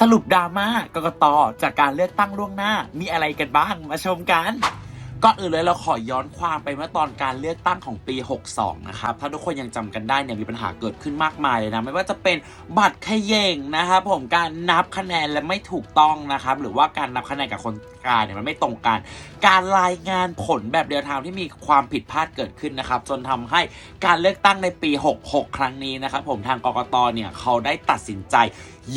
สรุปดราม่ากกตจากการเลือกตั้งล่วงหน้า มีอะไรกันบ้างมาชมกันก่อนอื่นเลยเราขอย้อนความไปเมื่อตอนการเลือกตั้งของปี 62 นะครับ ถ้าทุกคนยังจำกันได้เนี่ยมีปัญหาเกิดขึ้นมากมายเลยนะ ไม่ว่าจะเป็นบัตรขย่งนะครับผมการนับคะแนนและไม่ถูกต้องนะครับ หรือว่าการนับคะแนนกับคนกลางเนี่ยมันไม่ตรงกัน การรายงานผลแบบเดียวทางที่มีความผิดพลาดเกิดขึ้นนะครับ จนทำให้การเลือกตั้งในปี 66 ครั้งนี้นะครับผมทางกกตเนี่ยเขาได้ตัดสินใจ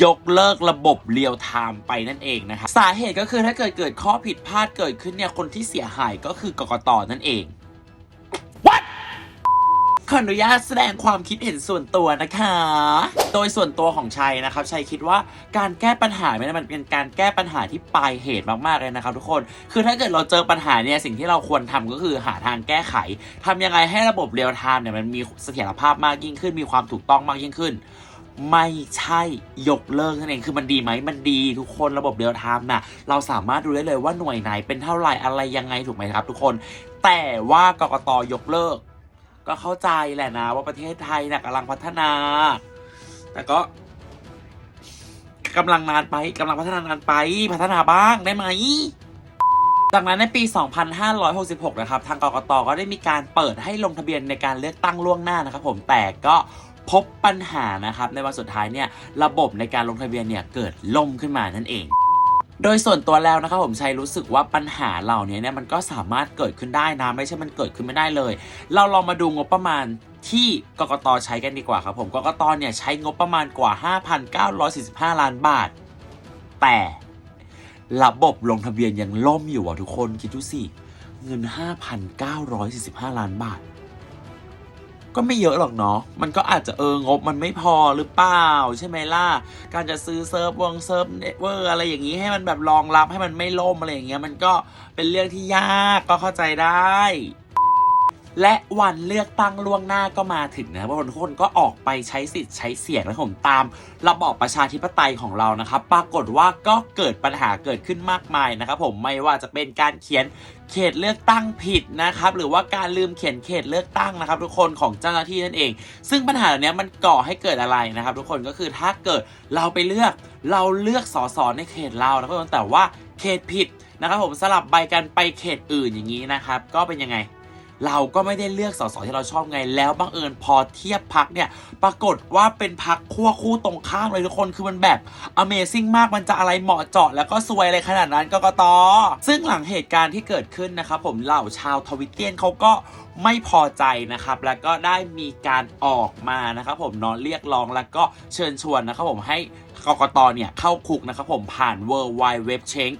ยกเลิกระบบเรียลไทม์ไปนั่นเองนะครับสาเหตุก็คือถ้าเกิดเกิดข้อผิดพลาดเกิดขึ้นเนี่ยคนที่เสียหายก็คือกกตนั่นเองขออนุญาตแสดงความคิดเห็นส่วนตัวนะคะ โดยส่วนตัวของชัยนะครับ ชัยคิดว่าการแก้ปัญหาเนี่ยมันเป็นการแก้ปัญหาที่ปลายเหตุมากๆเลยนะครับ ทุกคน คือถ้าเกิดเราเจอปัญหาเนี่ยสิ่งที่เราควรทำก็คือหาทางแก้ไขทำยังไงให้ระบบเรียลไทม์เนี่ยมันมีเสถียรภาพมากยิ่งขึ้น มีความถูกต้องมากยิ่งขึ้น ไม่ใช่ยกเลิกนั่นเองคือมันดีไหมมันดีทุกคนระบบเรียลไทม์น่ะเราสามารถดูได้เลยว่าหน่วยไหนเป็นเท่าไหร่อะไรยังไงถูกไหมครับ ทุกคน แต่ว่ากกตยกเลิก ก็เข้าใจแหละนะว่าประเทศไทยน่ะกำลังพัฒนา แต่ก็กำลังนานไปกำลังพัฒนานานไปพัฒนาบ้างได้ไหม จากนั้นในปี 2566 นะครับ ทางกกตก็ได้มีการเปิดให้ลงทะเบียนในการเลือกตั้งล่วงหน้านะครับ ผมแต่ก็พบปัญหานะครับ ในวันสุดท้ายเนี่ยระบบในการลงทะเบียนเนี่ยเกิดล่มขึ้นมานั่นเองโดยส่วนตัวแล้วนะครับผมชัยรู้สึกว่าปัญหาเหล่านี้เนี่ยมันก็สามารถเกิดขึ้นได้นะไม่ใช่มันเกิดขึ้นไม่ได้เลย เราลองมาดูงบประมาณที่กกตใช้กันดีกว่าครับผมกกตเนี่ยใช้งบประมาณกว่า 5,945 ล้านบาท แต่ ระบบลงทะเบียนยังล่มอยู่อะทุกคนคิดดูสิ เงิน 5,945 ล้านบาท ก็ไม่เยอะหรอกเนาะ มันก็อาจจะเอองบมันไม่พอหรือเปล่า ใช่ไหมล่ะ การจะซื้อเซิร์ฟวงเซิร์ฟเน็ตเวอร์อะไรอย่างนี้ให้มันแบบรองรับให้มันไม่ล่มอะไรอย่างเงี้ยมันก็เป็นเรื่องที่ยากก็เข้าใจได้ และวันเลือกตั้งล่วงหน้าก็มาถึงนะว่าทุกคนก็ออกไปใช้สิทธิ์ใช้เสียงและผมตาม ระบอบประชาธิปไตยของเรานะครับ ปรากฏว่าก็เกิดปัญหาเกิดขึ้นมากมายนะครับ ผมไม่ว่าจะเป็นการเขียนเขตเลือกตั้งผิดนะครับ หรือว่าการลืมเขียนเขตเลือกตั้งนะครับ ทุกคนของเจ้าหน้าที่นั่นเอง ซึ่งปัญหาเหล่านี้มันก่อให้เกิดอะไรนะครับ ทุกคนก็คือถ้าเกิดเราไปเลือกเราเลือกสสในเขตเรานะครับแต่ว่าเขตผิดนะครับ ผมสลับใบกันไปเขตอื่นอย่างนี้นะครับ ก็เป็นยังไง เราก็ไม่ได้เลือกสสที่เราชอบไงแล้วบังเอิญพอเทียบพักเนี่ยปรากฏว่าเป็นพักขั้วคู่ตรงข้ามเลยทุกคนคือมันแบบ Amazing มากมันจะอะไรเหมาะเจาะ แล้วก็ซวยอะไรขนาดนั้นกกตซึ่งหลังเหตุการณ์ที่เกิดขึ้นนะครับผมเหล่าชาวทวิตเตียนเขาก็ไม่พอใจนะครับ แล้วก็ได้มีการออกมานะครับผมเนอนเรียกร้องแล้วก็เชิญชวนนะครับผมให้ กกตเนี่ยเข้าคุกนะครับผมผ่าน w w w c h a n g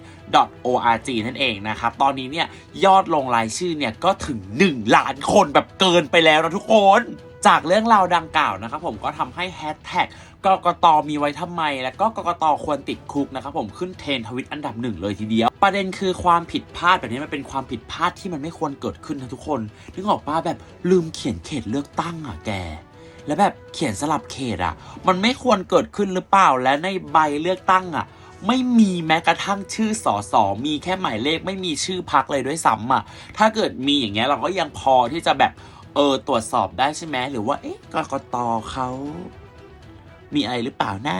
.org นั่นเองนะครับ ตอนนี้เนี่ยยอดลงรายชื่อเนี่ยก็ถึง 1 ล้านคนแบบเกินไปแล้วนะทุกคนจากเรื่องราวดังกล่าวนะครับผมก็ทำให้แฮชแท็กกกตมีไว้ทำไม และก็กกตควรติดคุกนะครับผมขึ้นเทรนทวิตอันดับหนึ่งเลยทีเดียว ประเด็นคือความผิดพลาดแบบนี้มันเป็นความผิดพลาดที่มันไม่ควรเกิดขึ้นนะทุกคนนึกออกป้าแบบลืมเขียนเขตเลือกตั้งอะแก แล้วแบบเขียนสลับเขตอะ มันไม่ควรเกิดขึ้นหรือเปล่าและในใบเลือกตั้งอะ ไม่มีแม้กระทั่งชื่อสอสอมีแค่หมายเลขไม่มีชื่อพักเลยด้วยซ้ำอะ ถ้าเกิดมีอย่างเงี้ยเราก็ยังพอที่จะแบบเออตรวจสอบได้ใช่ไหมหรือว่า เอ๊ะกกตเขา มีอะไรหรือเปล่านะ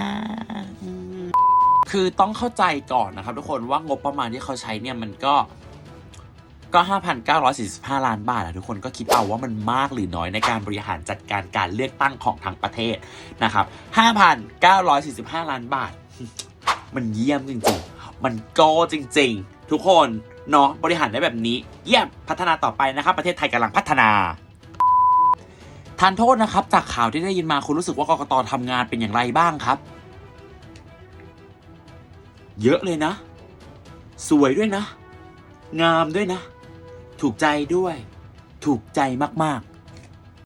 คือต้องเข้าใจก่อนนะครับทุกคนว่างบประมาณที่เขาใช้เนี่ยมันก็ ก็ 5,945 ล้านบาทอะทุกคนก็คิดเอาว่ามันมากหรือน้อยในการบริหารจัดการการเลือกตั้งของทั้งประเทศนะครับ 5,945 ล้านบาท มันเยี่ยมจริงๆ มันโกจริง ๆ ทุกคนเนาะบริหารได้แบบนี้ เยี่ยมพัฒนาต่อไปนะครับ ประเทศไทยกำลังพัฒนาทานโทษนะครับ จากข่าวที่ได้ยินมาคุณรู้สึกว่ากกตทำงานเป็นอย่างไรบ้างครับ เยอะเลยนะ สวยด้วยนะ งามด้วยนะ ถูกใจด้วย ถูกใจมากๆ